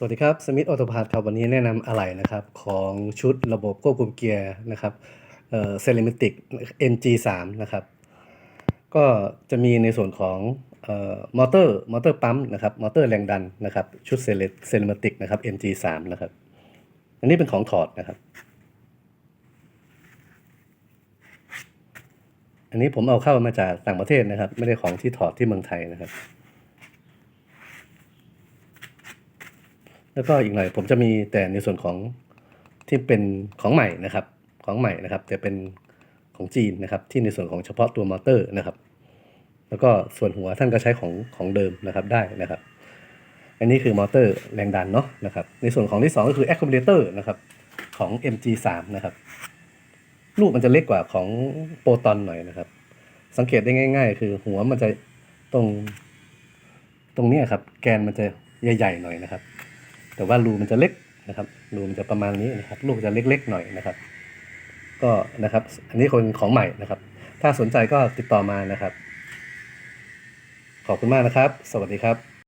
สวัสดีครับ สมิธออโตพาร์ครับ วันนี้แนะนำอะไหล่นะครับ ของชุดระบบควบคุมเกียร์นะครับเซเลมิติก NG3 นะครับ ก็จะมีในส่วนของออมอเตอร์มอเตอร์ปั๊มนะครับมอเตอร์แรงดันนะครับ ชุดเซเลเซเลมิติกนะครับ NG3 นะครับ อันนี้เป็นของถอดนะครับ อันนี้ผมเอาเข้ามาจากต่างประเทศนะครับ ไม่ได้ของที่ถอดที่เมืองไทยนะครับ แล้วก็อีกหน่อยผมจะมีแต่ในส่วนของที่เป็นของใหม่นะครับ ของใหม่นะครับ แต่เป็นของจีนนะครับ ที่ในส่วนของเฉพาะตัวมอเตอร์นะครับ แล้วก็ส่วนหัวท่านก็ใช้ของของเดิมนะครับได้นะครับ อันนี้คือมอเตอร์แรงดันเนาะนะครับ ในส่วนของที่ 2 ก็คือ accumulator นะครับของ MG3 นะครับลูกมันจะเล็กกว่าของโปรตอนหน่อยนะครับ สังเกตได้ง่าย ๆ คือหัวมันจะตรง ตรงนี้ครับ แกนมันจะใหญ่ ๆ หน่อยนะครับ แต่ว่ารูมันจะเล็กนะครับรูมันจะประมาณนี้นะครับลูกจะเล็กๆหน่อยนะครับ ก็นะครับ อันนี้คนของใหม่นะครับ ถ้าสนใจก็ติดต่อมานะครับ ขอบคุณมากนะครับ สวัสดีครับ